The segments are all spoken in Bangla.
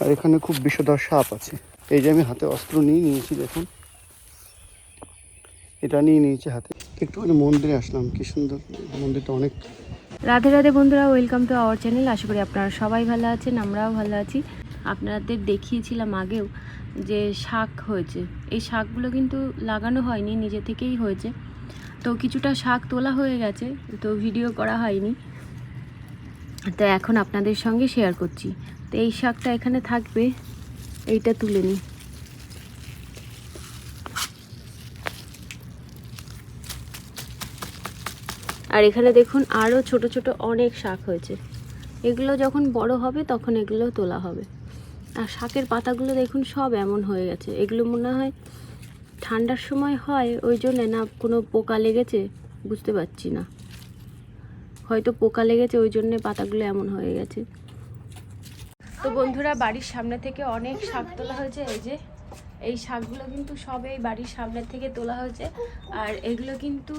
আর এখানে খুব বিষধর সাপ আছে। এই যে আমি হাতে অস্ত্র নিয়ে নিয়েছি, দেখুন। এটা নিয়ে নিয়েছি হাতে। একটুখানি মন্দিরে আসলাম, কি সুন্দর মন্দিরটা অনেক। রাধে রাধে বন্ধুরা ওয়েলকাম টু আওয়ার চ্যানেল আশা করি আপনারা সবাই ভালো আছেন, আমরাও ভালো আছি। আপনাদের দেখিয়েছিলাম আগেও যে শাক হয়েছে। এই শাকগুলো কিন্তু লাগানো হয়নি, নিজে থেকেই হয়েছে। তো কিছুটা শাক তোলা হয়ে গেছে, তো ভিডিও করা হয়নি। তো এখন আপনাদের সঙ্গে শেয়ার করছি। তো এই শাকটা এখানে থাকবে, এইটা তুলে নিই আর এখানে দেখুন আরও ছোট ছোট অনেক শাক হয়েছে। এগুলো যখন বড় হবে তখন এগুলো তোলা হবে। আর শাকের পাতাগুলো দেখুন সব এমন হয়ে গেছে। এগুলো মনে হয় ঠান্ডার সময় হয়, ওই জন্যে না কোনো পোকা লেগেছে, বুঝতে পারছি না। হয়তো পোকা লেগেছে, ওই জন্যে পাতাগুলো এমন হয়ে গেছে। তো বন্ধুরা, বাড়ির সামনে থেকে অনেক শাক তোলা হয়েছে। এই যে, এই শাকগুলো কিন্তু সব বাড়ির সামনে থেকে তোলা হয়েছে। আর এগুলো কিন্তু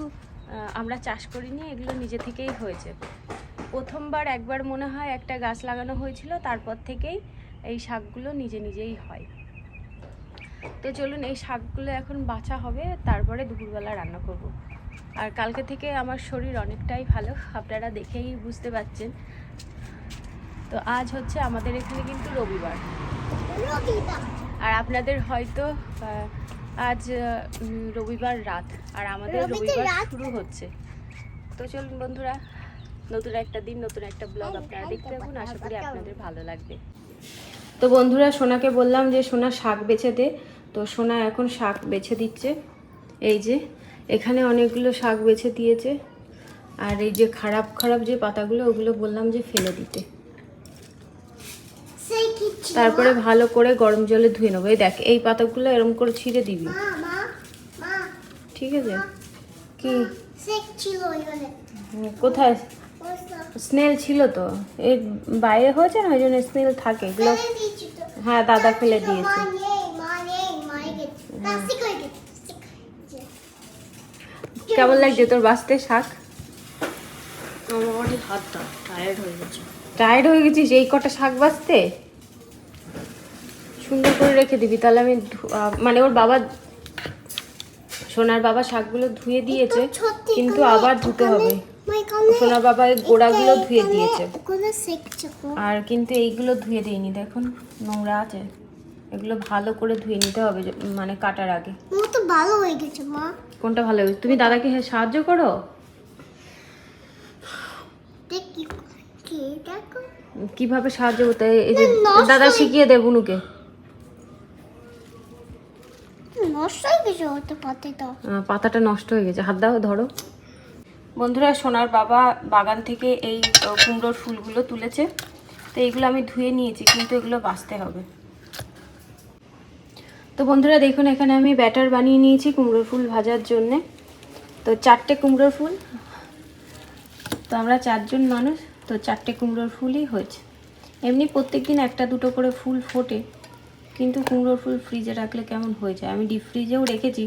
আমরা চাষ করিনি, এগুলো নিজে থেকেই হয়েছে। প্রথমবার একবার মনে হয় একটা গাছ লাগানো হয়েছিল, তারপর থেকেই এই শাকগুলো নিজে নিজেই হয়। তো চলুন, এই শাকগুলো এখন বাছা হবে, তারপরে দুপুরবেলা রান্না করব। আর কালকে থেকে আমার শরীর অনেকটাই ভালো, আপনারা দেখেই বুঝতে পারছেন। তো আজ হচ্ছে আমাদের এখানে কিন্তু রবিবার। আর আপনাদের হয়তো আজ রবিবার রাত আর আমাদের রবিবার শুরু হচ্ছে। তো চলুন বন্ধুরা নতুন একটা দিন নতুন একটা ব্লগ আপনারা দেখতে থাকুন। আশা করি আপনাদের ভালো লাগবে। তো বন্ধুরা সোনাকে বললাম যে সোনা শাক বেছে দে। তো সোনা এখন শাক বেছে দিচ্ছে। এই যে এখানে অনেকগুলো শাক বেছে দিয়েছে। আর এই যে খারাপ খারাপ যে পাতাগুলো ওগুলো বললাম যে ফেলে দিতে। তারপরে ভালো করে গরম জলে ধুয়ে নেব। এই দেখ এই পাতাগুলো এরকম করে ছিঁড়ে দিবি। ঠিক আছে? কি? কোথায়? স্নেল ছিল তো। এই বাইরে হয়েছে না? ওই জন্য স্নেল থাকে। এগুলো হ্যাঁ দাদা ফেলে দিয়েছে। কেমন লাগছে তোর বাঁচতে শাক? আমার হাতটা টায়ার্ড হয়ে গেছে। টায়ার্ড হয়ে গেছিস? এই কটা শাক বাঁচতে? সুন্দর করে রেখে দিবি তাহলে আমি মানে ওর বাবা সোনার বাবা শাকগুলো ধুয়ে দিয়েছে কিন্তু আবার ধুতে হবে। সোনার বাবা এই গোড়াগুলো ধুয়ে দিয়েছে। আর কিন্তু এইগুলো ধুয়ে দিইনি দেখুন নোংরা আছে। এগুলো ভালো করে ধুয়ে নিতে হবে মানে কাটার আগে। তো ভালো হয়ে গেছে মা। কোনটা ভালো হয়েছে তুমি দাদাকে হ্যাঁ সাহায্য করো? কীভাবে সাহায্য করতে? এই যে দাদা শিখিয়ে দেব বুনুকে। হতে পাতে পাতাটা নষ্ট হয়ে গেছে। হাত দাও ধরো। বন্ধুরা সোনার বাবা বাগান থেকে এই কুমড়োর ফুলগুলো তুলেছে। তো এইগুলো আমি ধুয়ে নিয়েছি কিন্তু এগুলো বাঁচতে হবে। তো বন্ধুরা দেখুন এখানে আমি ব্যাটার বানিয়ে নিয়েছি কুমড়োর ফুল ভাজার জন্যে। তো চারটে কুমড়োর ফুল। তো আমরা চারজন মানুষ তো চারটে কুমড়োর ফুলই হয়েছে। এমনি প্রত্যেক দিন একটা দুটো করে ফুল ফোটে। কিন্তু কুমড়োর ফুল ফ্রিজে রাখলে কেমন হয়ে যায়? আমি ডিপ ফ্রিজেও রেখেছি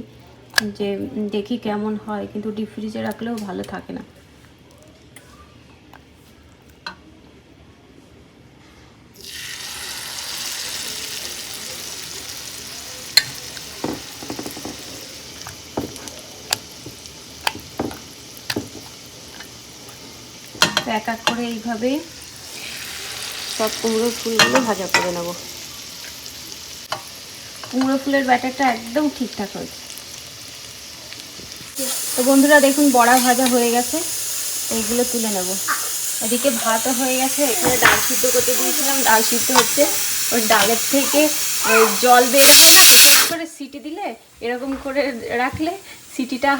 যে দেখি কেমন হয়, কিন্তু ডিপ ফ্রিজে রাখলেও ভালো থাকে না। এক এক করে এইভাবে সব কুমড়োর ফুলগুলো ভাজা করে নেব। কুমড়ো ফুলের ব্যাটারটা একদম ঠিকঠাক হয়েছে। তো বন্ধুরা দেখুন, বড়া ভাজা হয়ে গেছে। এইগুলো তুলে নেব। এদিকে ভাতও হয়ে গেছে। এখানে ডাল সিদ্ধ করতে দিয়েছিলাম। ডাল সিদ্ধ হচ্ছে ওই ডালের থেকে জল বেরোবে না ফট করে সিটি দিলে, এরকম করে রাখলে সিটিটা,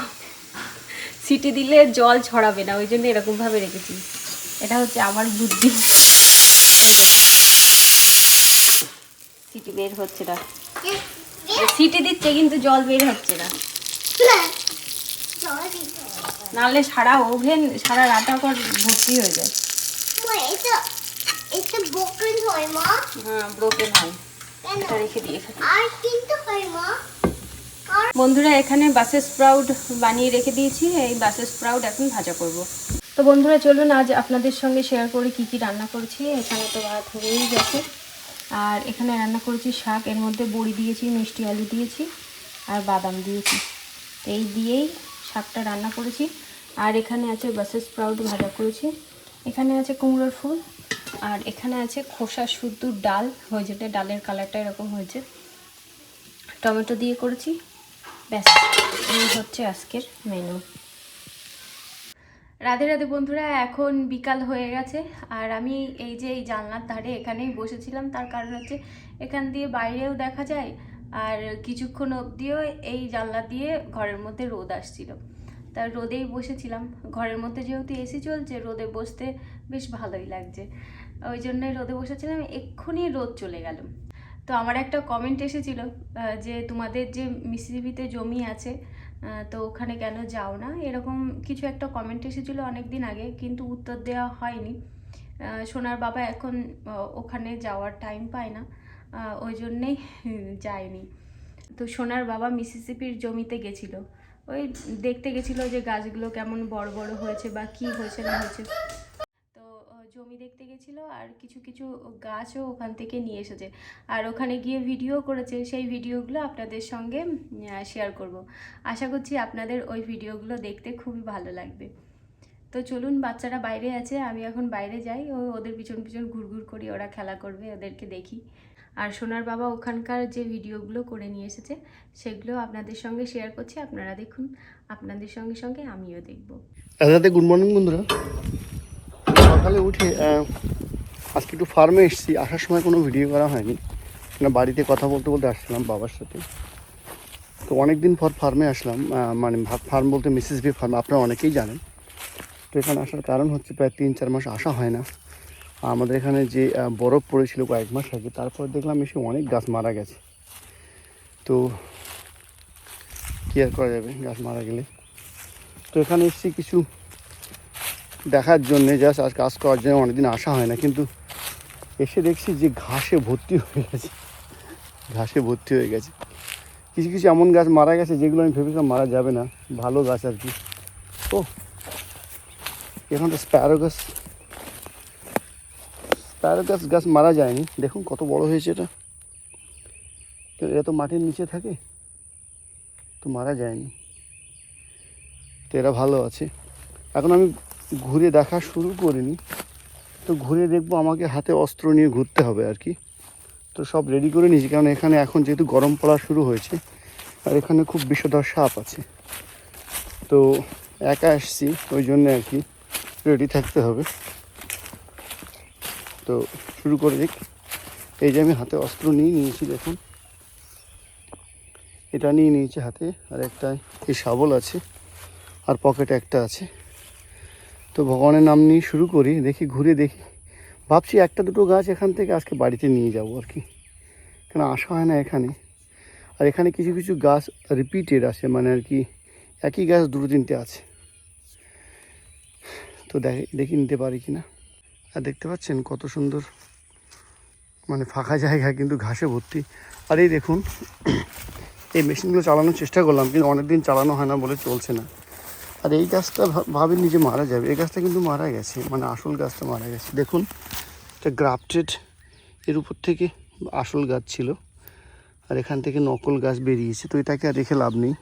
সিটি দিলে জল ছড়াবে না। ওই জন্য এরকমভাবে রেখেছি। এটা হচ্ছে আমার বুদ্ধি। সিটি বের হচ্ছে না। সিটি দিচ্ছে কিন্তু জল বের হচ্ছে না। নাহলে সারা ওভেন সারা রান্না ঘর ভর্তি হয়ে যায়। এটা হয় মা। হ্যাঁ ব্রোকেন হয়। এটা রেখে দিয়ে আর কিন্তু হয় মা। বন্ধুরা এখানে বাসের স্প্রাউট বানিয়ে রেখে দিয়েছি। এই বাসের স্প্রাউট এখন ভাজা করব। তো বন্ধুরা চলুন আজ আপনাদের সঙ্গে শেয়ার করে কি কি রান্না করছি। এখানে তো ভাত হয়েই গেছে। আর এখানে রান্না করেছি শাক, এর মধ্যে বড়ি দিয়েছি, মিষ্টি আলু দিয়েছি আর বাদাম দিয়েছি। এই দিয়েই শাকটা রান্না করেছি। আর এখানে আছে বাসেস স্প্রাউট ভাজা করেছি। এখানে আছে কুমড়োর ফুল আর এখানে আছে খোসা শুদ্ধ ডাল হয়েছে ডালের কালারটা এরকম হয়েছে। টমেটো দিয়ে করেছি। ব্যাস, এই হচ্ছে আজকের মেনু রাধে রাধে বন্ধুরা, এখন বিকাল হয়ে গেছে। আর আমি এই যে এই জানলার ধারে এখানেই বসেছিলাম, তার কারণ হচ্ছে এখান দিয়ে বাইরেও দেখা যায়, আর কিছুক্ষণ অবধিও এই জানলা দিয়ে ঘরের মধ্যে রোদ আসছিল। তার রোদেই বসেছিলাম। ঘরের মধ্যে যেহেতু এসি চলছে, রোদে বসতে বেশ ভালোই লাগছে। ওই জন্যই রোদে বসেছিলাম, এক্ষুনি রোদ চলে গেল। তো আমার একটা কমেন্ট এসেছিল যে তোমাদের যে মিসিবিতে জমি আছে তো ওখানে কেন যাও না? এরকম কিছু একটা কমেন্ট এসেছিল অনেক দিন আগে, কিন্তু উত্তর দেওয়া হয়নি। সোনার বাবা এখন ওখানে যাওয়ার টাইম পায় না। ওই জন্যেই যায়নি। তো সোনার বাবা মিসিসিপির জমিতে গেছিল। ওই দেখতে গেছিল যে গাছগুলো কেমন বড় বড় হয়েছে বা কি হয়েছে না হয়েছে। জমি দেখতে গেছিল আর কিছু কিছু গাছও ওখান থেকে নিয়ে এসেছে। আর ওখানে গিয়ে ভিডিও করেছে, সেই ভিডিওগুলো আপনাদের সঙ্গে শেয়ার করব। আশা করছি আপনাদের ওই ভিডিওগুলো দেখতে খুবই ভালো লাগবে। তো চলুন, বাচ্চারা বাইরে আছে, আমি এখন বাইরে যাই, ও ওদের পিছন পিছন ঘুরঘুর করি, ওরা খেলা করবে, ওদেরকে দেখি। আর সোনার বাবা ওখানকার যে ভিডিওগুলো করে নিয়ে এসেছে, সেগুলো আপনাদের সঙ্গে শেয়ার করছি, আপনারা দেখুন, আপনাদের সঙ্গে সঙ্গে আমিও দেখব। গুড মর্নিং বন্ধুরা। সকালে উঠে আজকে একটু ফার্মে এসেছি। আসার সময় কোনো ভিডিও করা হয়নি। না, বাড়িতে কথা বলতে বলতে আসছিলাম বাবার সাথে। তো অনেক দিন পর ফার্মে আসলাম। মানে ফার্ম বলতে মিসেস বি ফার্ম আপনারা অনেকেই জানেন। তো এখানে আসার কারণ হচ্ছে প্রায় তিন চার মাস আসা হয় না। আমাদের এখানে যে বরফ পড়েছিল কয়েক মাস আগে, তারপর দেখলাম এসে অনেক গাছ মারা গেছে। তো কী আর করা যাবে? গাছ মারা গেলে। তো এখানে এসেছি কিছু দেখার জন্য জাস্ট আজ কাজ করার জন্য অনেকদিন আসা হয় না, কিন্তু এসে দেখছি যে ঘাসে ভর্তি হয়ে গেছে। ঘাসে ভর্তি হয়ে গেছে। কিছু কিছু এমন গাছ মারা গেছে যেগুলো আমি ভেবেছিলাম মারা যাবে না, ভালো গাছ আর কি। ও তো স্প্যারো গাছ। স্প্যারো গাছ গাছ মারা যায়নি। দেখুন কত বড় হয়েছে এটা। এটা তো মাটির নিচে থাকে, তো মারা যায়নি। তো এরা ভালো আছে। এখন আমি ঘুরে দেখা শুরু করিনি। তো ঘুরে দেখব আমাকে হাতে অস্ত্র নিয়ে ঘুরতে হবে আর কি। তো সব রেডি করে নিয়েছি, কারণ এখানে এখন যেহেতু গরম পড়া শুরু হয়েছে, আর এখানে খুব বিষধর সাপ আছে। তো একা আসছি ওই জন্য আর কি রেডি থাকতে হবে। তো শুরু করে দিক। এই যে আমি হাতে অস্ত্র নিয়ে নিয়েছি, দেখুন। এটা নিয়ে নিয়েছি হাতে, আর একটা এই শাবল আছে, আর পকেটে একটা আছে। তো ভগবানের নাম নিয়ে শুরু করি, দেখি, ঘুরে দেখি। ভাবছি একটা দুটো গাছ এখান থেকে আজকে বাড়িতে নিয়ে যাব আর কি। কেন আসা হয় না এখানে। আর এখানে কিছু কিছু গাছ রিপিটেড আছে মানে আর কি একই গাছ দুটো তিনটে আছে। তো দেখি দেখি নিতে পারি কি না আর দেখতে পাচ্ছেন কত সুন্দর মানে ফাঁকা জায়গা, কিন্তু ঘাসে ভর্তি। আর এই দেখুন, এই মেশিনগুলো চালানোর চেষ্টা করলাম, কিন্তু অনেক দিন চালানো হয় না বলে চলছে না। আর এই গাছটা ভা- ভাবিনি যে মারা যাবে। এই গাছটা কিন্তু মারা গেছে মানে আসল গাছটা মারা গেছে। দেখুন, এটা গ্রাফটেড, এর উপর থেকে আসল গাছ ছিল, আর এখান থেকে নকল গাছ বেরিয়েছে। তো এটাকে আর রেখে লাভ নেই,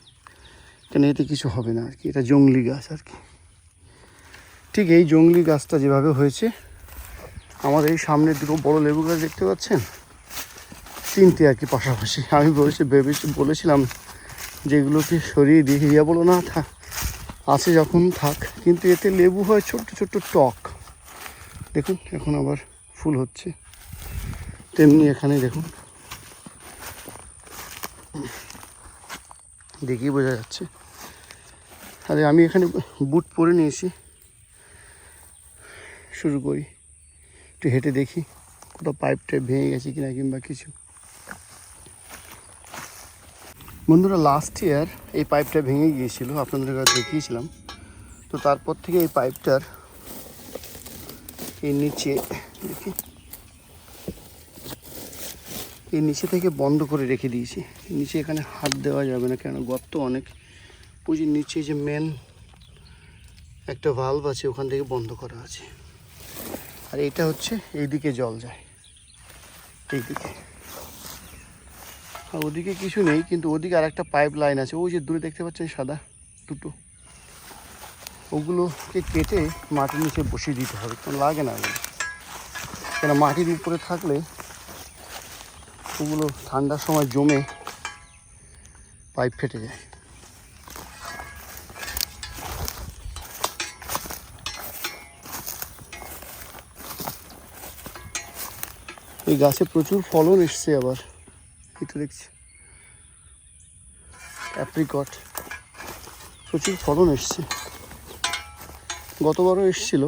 কেন এতে কিছু হবে না আর কি। এটা জংলি গাছ আর কি। ঠিক এই জংলি গাছটা যেভাবে হয়েছে, আমাদের এই সামনে দুটো বড় লেবু গাছ দেখতে পাচ্ছেন? তিনটে আর কি পাশাপাশি। আমি বলেছি, ভেবেছি বলেছিলাম যেগুলোকে সরিয়ে দিয়ে বলো না, থাক। আছে যখন থাক, কিন্তু এতে লেবু হয় ছোট্ট ছোট্ট টক। দেখুন, এখন আবার ফুল হচ্ছে। তেমনি এখানে দেখুন। দেখেই বোঝা যাচ্ছে। আরে, আমি এখানে বুট পরে নিয়েছি। শুরু করি। একটু হেঁটে দেখি, কোথাও পাইপটা ভেঙে গেছে কিনা কিংবা কিছু। বন্ধুরা লাস্ট ইয়ার এই পাইপটা ভেঙে গিয়েছিল, আপনাদের কাছে দেখিয়েছিলাম। তো তারপর থেকে এই পাইপটার এই নিচে, দেখি, এই নিচে থেকে বন্ধ করে রেখে দিয়েছি। নিচে এখানে হাত দেওয়া যাবে না কেন গর্ত অনেক। ওই নিচে যে মেন একটা ভাল্ব আছে, ওখান থেকে বন্ধ করা আছে। আর এটা হচ্ছে, এইদিকে জল যায়। এইদিকে। ওদিকে কিছু নেই, কিন্তু ওদিকে আর একটা পাইপ লাইন আছে। ওই যে দূরে দেখতে পাচ্ছেন সাদা দুটো। ওগুলোকে কেটে মাটির নিচে বসিয়ে দিতে হবে কারণ লাগে না। কেন মাটির উপরে থাকলে ওগুলো ঠান্ডার সময় জমে পাইপ ফেটে যায়। এই গাছে প্রচুর ফলন এসছে আবার। এই তো দেখছি। অ্যাপ্রিকট প্রচুর ফলন এসছে। গতবারও এসছিল,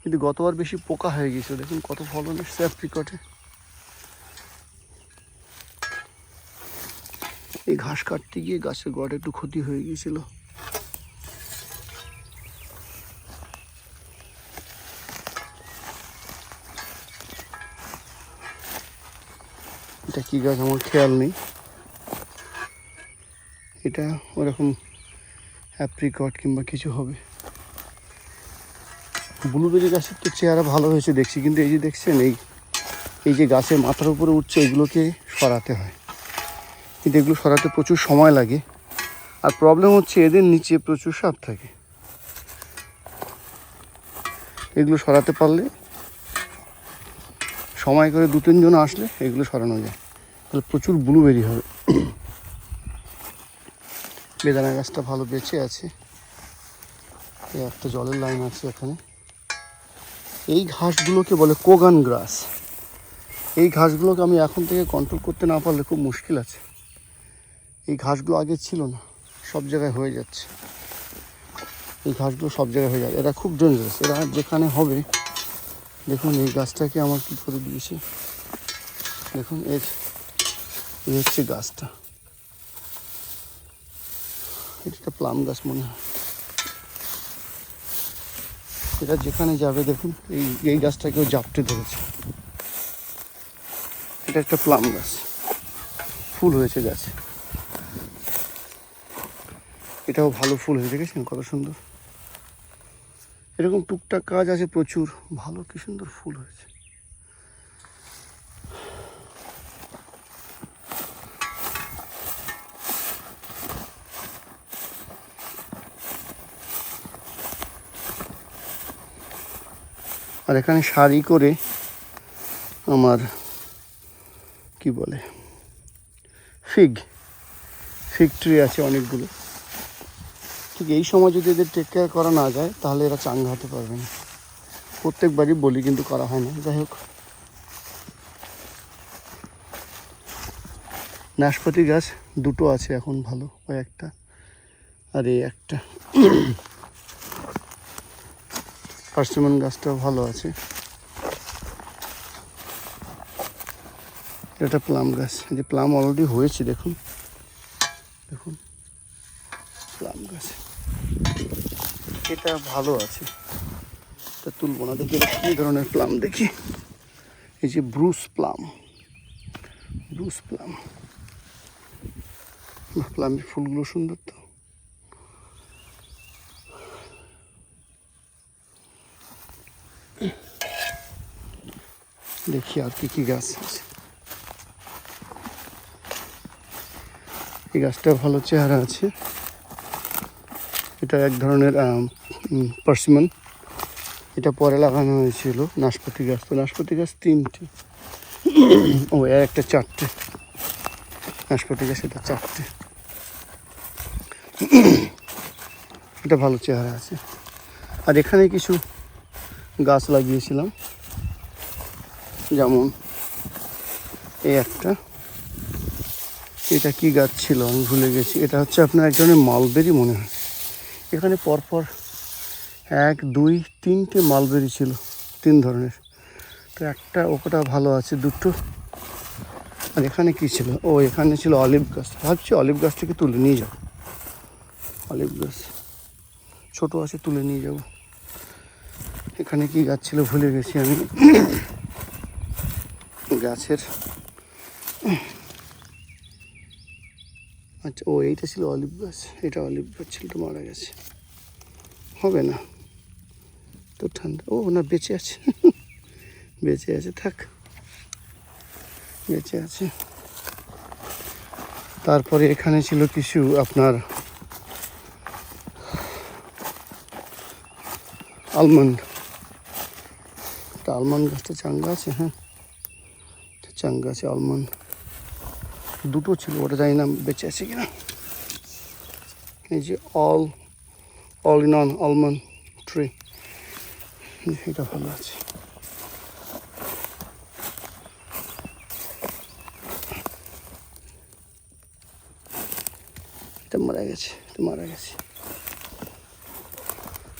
কিন্তু গতবার বেশি পোকা হয়ে গেছিল দেখুন কত ফলন এসছে অ্যাপ্রিকটে এই ঘাস কাটতে গিয়ে গাছের গড় একটু ক্ষতি হয়ে গিয়েছিল। এটা কি গাছ? আমার খেয়াল নেই। এটা ওরকম অ্যাপ্রিকট কিংবা কিছু হবে। ব্লুবেরি গাছের তো চেহারা ভালো হয়েছে দেখছি, কিন্তু এই যে দেখছেন, এই এই যে গাছের মাথার উপরে উঠছে, এগুলোকে সরাতে হয়। কিন্তু এগুলো সরাতে প্রচুর সময় লাগে। আর প্রবলেম হচ্ছে এদের নিচে প্রচুর সাপ থাকে। এগুলো সরাতে পারলে সময় করে দু, তিনজন আসলে এগুলো সরানো যায়। তাহলে প্রচুর ব্লুবেরি হবে। বেদানা গাছটা ভালো বেঁচে আছে। একটা জলের লাইন আছে এখানে। এই ঘাসগুলোকে বলে কোগান গ্রাস। এই ঘাসগুলোকে আমি এখন থেকে কন্ট্রোল করতে না পারলে খুব মুশকিল আছে। এই ঘাসগুলো আগে ছিল না, সব জায়গায় হয়ে যাচ্ছে। এই ঘাসগুলো সব জায়গায় হয়ে যাবে এরা খুব ডেঞ্জারাস এরা যেখানে হবে দেখুন, এই গাছটাকে আমার কী করে দিয়েছে? দেখুন, এর, এই হচ্ছে গাছটা। এটা একটা প্লাম গাছ মনে হয়। এটা যেখানে যাবে, দেখুন, এই এই গাছটাকেও জাপটে ধরেছে। এটা একটা প্লাম গাছ। ফুল হয়েছে গাছে। এটাও ভালো ফুল হয়েছে, দেখেছেন কত সুন্দর? এরকম টুকটাক কাজ আছে প্রচুর। ভালো কি সুন্দর ফুল হয়েছে। আর এখানে শাড়ি করে আমার, কি বলে ফিগ ফিগ ট্রি আছে অনেকগুলো। ঠিক এই সময় যদি এদের টেক কেয়ার করা না যায়, তাহলে এরা চাঙ্গা হতে পারবে না। প্রত্যেকবারই বলি, কিন্তু করা হয় না। যাই হোক। নাশপাতি গাছ দুটো আছে এখন ভালো ওই একটা আর এই একটা। পার্সিমন গাছটাও ভালো আছে। এটা প্লাম গাছ। যে প্লাম অলরেডি হয়েছে, দেখুন। দেখুন। প্লাম গাছ। এটা ভালো আছে। তা তুলবো না, দেখি কী ধরনের প্লাম দেখি। এই যে ব্রুস প্লাম ব্রুস প্লাম প্লামের ফুলগুলো সুন্দর তো। দেখি আর কি কি গাছ আছে। এই গাছটা ভালো চেহারা আছে। এটা এক ধরনের পার্সিমন এটা পরে লাগানো হয়েছিল নাশপাতি গাছ। তো নাশপাতি গাছ তিনটে। ও, এর একটা চারটে। নাশপাতি গাছ এটা চারটে। এটা ভালো চেহারা আছে। আর এখানে কিছু গাছ লাগিয়েছিলাম। যেমন এই একটা। এটা কি গাছ ছিল? আমি ভুলে গেছি। এটা হচ্ছে আপনার এক ধরনের মালবেরি মনে হয়। এখানে পরপর এক, দুই, তিনটে মালবেরি ছিল, তিন ধরনের। তো একটা ওটা ভালো আছে, দুটো। আর এখানে কি ছিল? ও, এখানে ছিল অলিভ গাছ। ভাবছি অলিভ গাছটাকে তুলে নিয়ে যাও অলিভ গাছ ছোটো আছে, তুলে নিয়ে যাব। এখানে কি গাছ ছিল ভুলে গেছি আমি। গাছের আচ্ছা ও, এইটা ছিল অলিভ গাছ। এটা অলিভ গাছ ছিল, তো মারা গেছে। হবে না। তো ঠান্ডা। ও, না, বেঁচে আছে। বেঁচে আছে, থাক। বেঁচে আছে। তারপরে এখানে ছিল কিছু আপনার আলমন্ড তা আলমন্ড গাছটা চাঙ্গা আছে হ্যাঁ? চাঙ্গা আছে আলমন্ড দুটো ছিল, ওটা জানি না বেঁচে আছে কিনা। এই যে all all in one almond tree এটা ভালো আছে। এটা মারা গেছে, এটা মারা গেছে।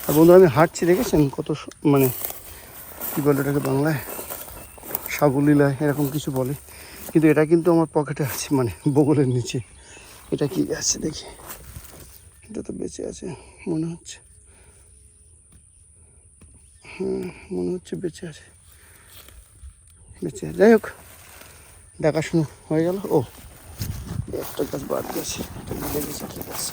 আর বন্ধুরা, আমি হাঁটছি, দেখেছেন কত মানে কী বলে এটাকে বাংলায়? সাবলীলায় এরকম কিছু বলে। কিন্তু এটা কিন্তু আমার পকেটে আছে মানে বগলের নিচে। এটা কি আছে দেখি। এটা তো বেঁচে আছে, মনে হচ্ছে। হ্যাঁ মনে হচ্ছে বেঁচে আছে। বেঁচে আছে। যাই হোক, দেখাশুনো হয়ে গেল। ও, একটা গাছ বাদ গেছে, ঠিক আছে।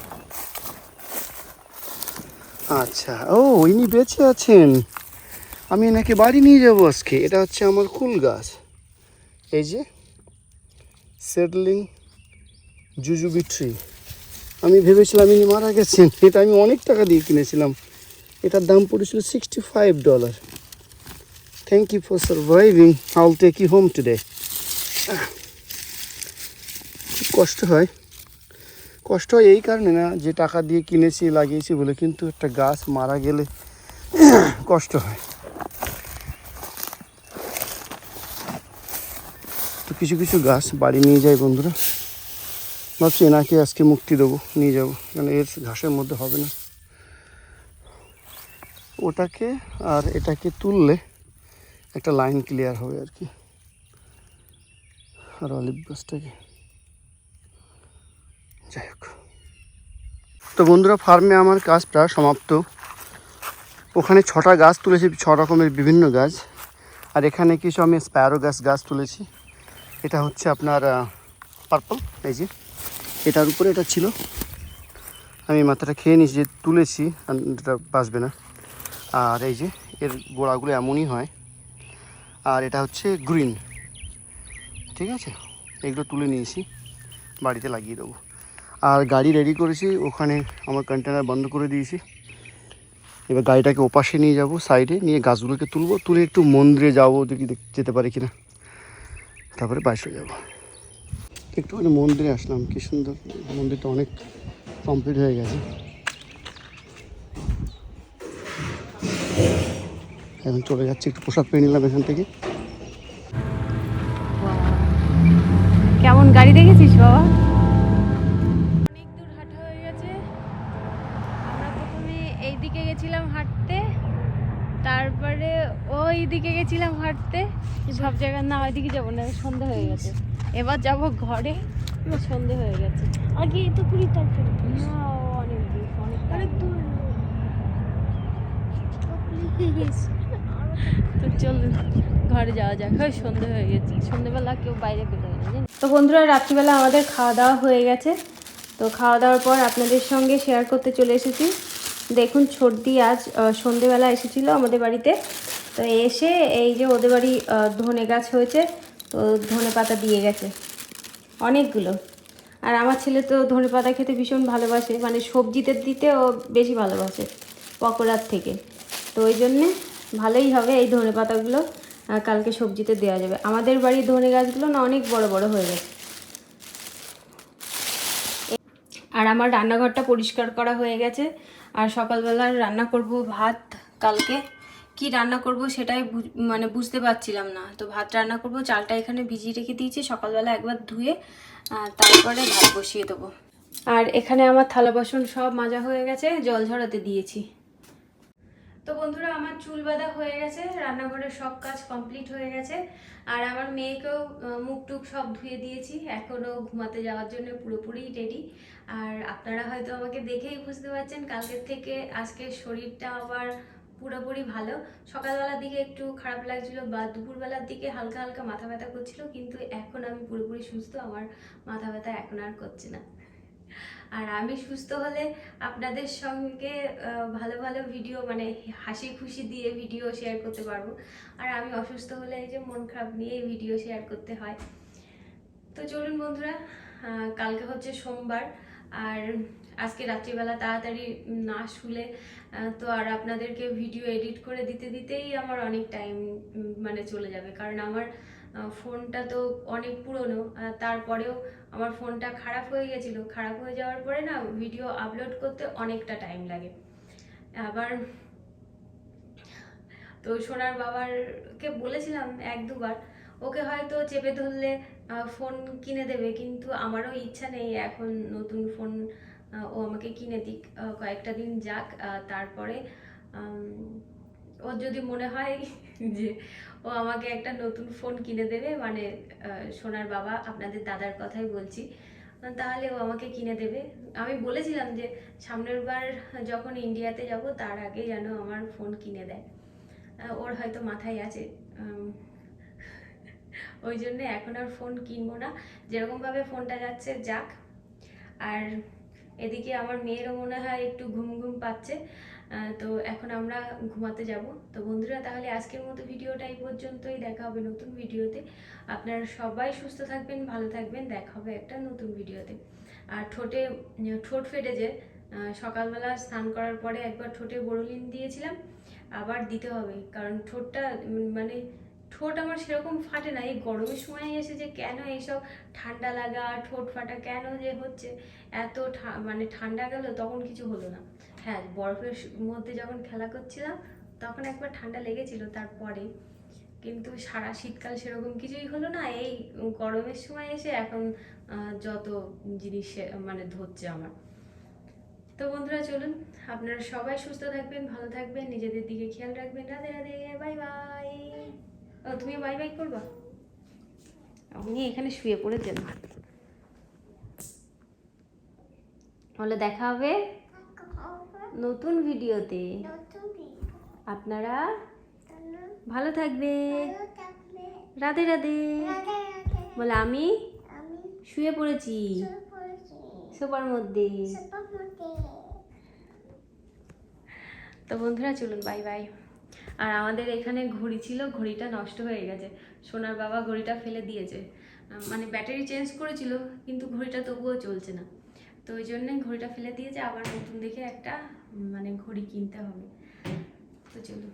আচ্ছা ও, ইনি বেঁচে আছেন। আমি এনাকে বাড়ি নিয়ে যাব আজকে। এটা হচ্ছে আমার কুল গাছ। এই যে সেটলিং জুজুবি ট্রি আমি ভেবেছিলাম ইনি মারা গেছেন। এটা আমি অনেক টাকা দিয়ে কিনেছিলাম। এটার দাম পড়েছিল sixty five dollar thank you for surviving I'll take you home today খুব কষ্ট হয়। কষ্ট হয় এই কারণে না যে টাকা দিয়ে কিনেছি লাগিয়েছি বলে, কিন্তু একটা গাছ মারা গেলে কষ্ট হয়। কিছু কিছু গাছ বাড়ি নিয়ে যায় বন্ধুরা। ভাবছি এনাকে আজকে মুক্তি দেবো, নিয়ে যাব। কারণ এর ঘাসের মধ্যে হবে না। ওটাকে আর এটাকে তুললে একটা লাইন ক্লিয়ার হবে আর কি। আর অলিভ গাছটাকে। যাই হোক। তো বন্ধুরা, ফার্মে আমার কাজ প্রায় সমাপ্ত। ওখানে ছটা গাছ তুলেছি ছ রকমের বিভিন্ন গাছ। আর এখানে কিছু আমি স্প্যারো গাছ গাছ তুলেছি। এটা হচ্ছে আপনার পার্পল এই যে। এটার উপরে এটা ছিল। আমি মাথাটা খেয়ে নিয়েছি, যে তুলেছি এটা বাঁচবে না। আর এই যে, এর গোড়াগুলো এমনই হয়। আর এটা হচ্ছে গ্রিন ঠিক আছে? এগুলো তুলে নিয়েছি, বাড়িতে লাগিয়ে দেবো। আর গাড়ি রেডি করেছি, ওখানে আমার কন্টেনার বন্ধ করে দিয়েছি। এবার গাড়িটাকে ওপাশে নিয়ে যাব সাইডে নিয়ে গাছগুলোকে তুলবো। তুলে একটু মন্দিরে যাব দেখি, যেতে পারি কিনা। তারপরে বাইশে যাব। একটুখানি মন্দিরে আসলাম, কি সুন্দর। মন্দিরটা অনেক কমপ্লিট হয়ে গেছে। এখন চলে যাচ্ছি, একটু পোশাক পেয়ে নিলাম এখান থেকে। কেমন গাড়ি দেখেছিস বাবা অনেক দূর হাঁটা হয়ে গেছে আমরা প্রথমে এই দিকে গেছিলাম হাঁটতে তারপরে ওই দিকে গেছিলাম হাঁটতে সব জায়গায় না ওইদিকে যাব না সন্ধে হয়ে গেছে। এবার যাব ঘরে এবার সন্ধে হয়ে গেছে। আগে তো কুড়ি না ও অনেক দূর অনেক দূর। তো চল ঘরে যাওয়া যাক। হয় সন্ধে হয়ে গেছে। সন্ধেবেলা কেউ বাইরে বেরোয় না? তো বন্ধুরা রাত্রিবেলা আমাদের খাওয়া দাওয়া হয়ে গেছে। তো খাওয়া দাওয়ার পর আপনাদের সঙ্গে শেয়ার করতে চলে এসেছি। দেখুন সর্দি আজ সন্ধেবেলা এসেছিল আমাদের বাড়িতে। তো এসে এই যে ওদের বাড়ি ধনে গাছ হয়েছে, তো ধনে পাতা দিয়ে গেছে। অনেকগুলো। আর আমার ছেলে তো ধনে পাতা খেতে ভীষণ ভালোবাসে মানে সবজিতে দিতে ও বেশি ভালোবাসে পকোড়ার থেকে। তো ওই জন্যে ভালোই হবে এই ধনে পাতাগুলো কালকে সবজিতে দেওয়া যাবে। আমাদের বাড়ির ধনে গাছগুলো না অনেক বড় বড় হয়ে গেছে। আর আমার রান্নাঘরটা পরিষ্কার করা হয়ে গেছে। আর সকালবেলা রান্না করব ভাত কালকে। কি রান্না করব সেটাই মানে বুঝতে পারছিলাম না। তো ভাত রান্না করব, চালটা এখানে ভিজিয়ে রেখে দিয়েছি, সকালবেলা একবার ধুয়ে তারপরে ভাত বসিয়ে দেবো। আর এখানে আমার থালা বাসন সব মাজা হয়ে গেছে, জল ঝরাতে দিয়েছি। তো বন্ধুরা, আমার চুল বাঁধা হয়ে গেছে, রান্নাঘরের সব কাজ কমপ্লিট হয়ে গেছে, আর আমার মেয়েকেও মুখ টুক সব ধুয়ে দিয়েছি, এখনও ঘুমাতে যাওয়ার জন্য পুরোপুরি রেডি আর আপনারা হয়তো আমাকে দেখেই বুঝতে পারছেন, কালকের থেকে আজকে শরীরটা আবার পুরোপুরি ভালো। সকালবেলার দিকে একটু খারাপ লাগছিল বা দুপুরবেলার দিকে হালকা হালকা মাথা ব্যথা করছিল, কিন্তু এখন আমি পুরোপুরি সুস্থ, আমার মাথা ব্যথা এখন আর করছে না। আর আমি সুস্থ হলে আপনাদের সঙ্গে ভালো ভালো ভিডিও মানে হাসি খুশি দিয়ে ভিডিও শেয়ার করতে পারব। আর আমি অসুস্থ হলে এই যে মন খারাপ নিয়ে ভিডিও শেয়ার করতে হয়। তো চলুন বন্ধুরা কালকে হচ্ছে সোমবার, আর আজকে রাত্রিবেলা তাড়াতাড়ি না শুলে তো আর আপনাদেরকে ভিডিও এডিট করে দিতে দিতেই আমার অনেক টাইম মানে চলে যাবে। কারণ আমার ফোনটা তো অনেক পুরনো তারপরেও আমার ফোনটা খারাপ হয়ে গেছিল। খারাপ হয়ে যাওয়ার পরে না ভিডিও আপলোড করতে অনেকটা টাইম লাগে। আবার তো সোনার বাবারকে বলেছিলাম এক দুবার, ওকে হয়তো চেপে ধরলে ফোন কিনে দেবে, কিন্তু আমারও ইচ্ছা নেই এখন নতুন ফোন ও আমাকে কিনে দিক। কয়েকটা দিন যাক তারপরে ওর যদি মনে হয় যে ও আমাকে একটা নতুন ফোন কিনে দেবে মানে সোনার বাবা আপনাদের দাদার কথাই বলছি, তাহলে ও আমাকে কিনে দেবে। আমি বলেছিলাম যে সামনের বার যখন ইন্ডিয়াতে যাব, তার আগে যেন আমার ফোন কিনে দেয়। ওর হয়তো মাথায় আছে ওই জন্য এখন আর ফোন কিনবো না। যেরকমভাবে ফোনটা যাচ্ছে, যাক। আর এদিকে আমার মেয়েরও মনে হয় একটু ঘুম ঘুম পাচ্ছে তো এখন আমরা ঘুমাতে যাব। তো বন্ধুরা তাহলে আজকের মতো ভিডিওটা এই পর্যন্তই দেখা হবে নতুন ভিডিওতে। আপনারা সবাই সুস্থ থাকবেন ভালো থাকবেন দেখা হবে একটা নতুন ভিডিওতে। আর ঠোঁটে ঠোঁট ফেটেছে আহ, সকালবেলা স্নান করার পরে একবার ঠোঁটে বোরোলিন দিয়েছিলাম আবার দিতে হবে। কারণ ঠোঁটটা মানে ঠোঁট আমার সেরকম ফাটে না। এই গরমের সময় এসে যে কেন এইসব ঠান্ডা লাগা, ঠোঁট ফাটা কেন যে হচ্ছে? এত মানে ঠান্ডা গেল তখন কিছু হলো না। হ্যাঁ বরফের মধ্যে যখন খেলা করছিলাম, তখন একবার ঠান্ডা লেগেছিল তারপরে। কিন্তু সারা শীতকাল সেরকম কিছুই হলো না। এই গরমের সময় এসে এখন যত জিনিস মানে ধরছে আমার। তো বন্ধুরা চলুন, আপনারা সবাই সুস্থ থাকবেন, ভালো থাকবেন, নিজেদের দিকে খেয়াল রাখবেন। Radhe Radhe, bye bye. তুমি বাই বাই করবা? উনি এখানে শুয়ে পড়েছেন হলে দেখা হবে নতুন ভিডিওতে। আপনারা ভালো থাকবে। রাধে রাধে। বলে আমি শুয়ে পড়েছি। সোফার মধ্যে। তো বন্ধুরা চলুন বাই বাই। আর আমাদের এখানে ঘড়ি ছিল, ঘড়িটা নষ্ট হয়ে গেছে। সোনার বাবা ঘড়িটা ফেলে দিয়েছে। মানে ব্যাটারি চেঞ্জ করেছিল, কিন্তু ঘড়িটা তবুও চলছে না। তো ওই জন্যে ঘড়িটা ফেলে দিয়েছে, আবার নতুন দেখে একটা মানে ঘড়ি কিনতে হবে। তো চলুন।